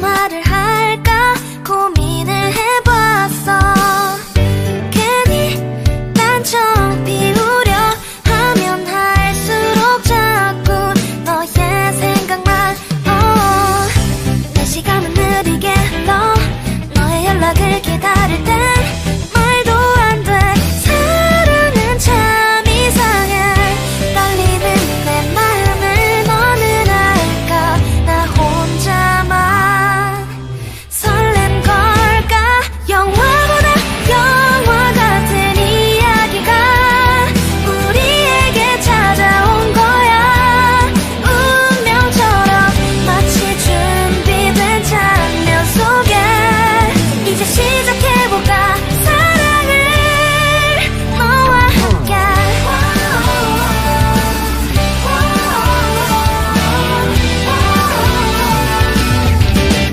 말을 할까 고민을 해봤어 괜히 난처럼 우려 하면 할수록 자꾸 너의 생각만 oh. 내 시간은 느리게 흘러 너의 연락을 기다릴 때